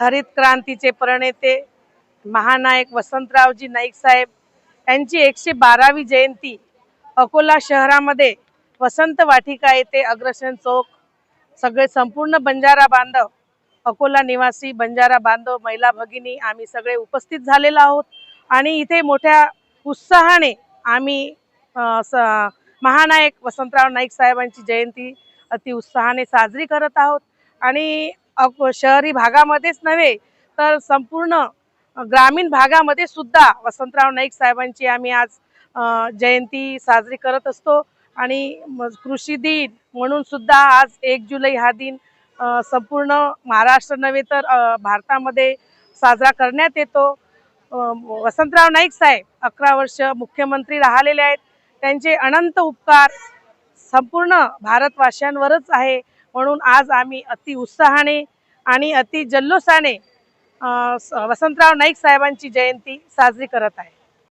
हरित क्रांतीचे प्रणेते महानायक वसंतरावजी नाईक साहेब यांची एकशे बारावी जयंती अकोला शहरामध्ये वसंत वाटिका येथे अग्रसेन चौक सगळे संपूर्ण बंजारा बांधव अकोला निवासी बंजारा बांधव महिला भगिनी आम्ही सगळे उपस्थित झालेलो आहोत. आणि इथे मोठ्या उत्साहाने आम्ही स- महानायक वसंतराव नाईक साहेबांची जयंती अति उत्साहाने साजरी करत आहोत. आणि शहरी भागामध्येच नव्हे तर संपूर्ण ग्रामीण भागामध्ये सुद्धा वसंतराव नाईक साहेबांची आम्ही आज जयंती साजरी करत असतो. आणि कृषी दिन म्हणून सुद्धा आज एक जुलै हा दिन संपूर्ण महाराष्ट्र नव्हे तर भारतामध्ये साजरा करण्यात येतो. वसंतराव नाईक साहेब अकरा वर्ष मुख्यमंत्री राहिलेले आहेत. त्यांचे अनंत उपकार संपूर्ण भारतवासियांवरच आहे. म्हणून आज आम्ही अति उत्साहाने आणि अति जल्लोषाने स- वसंतराव नाईक साहेबांची जयंती साजरी करत आहे.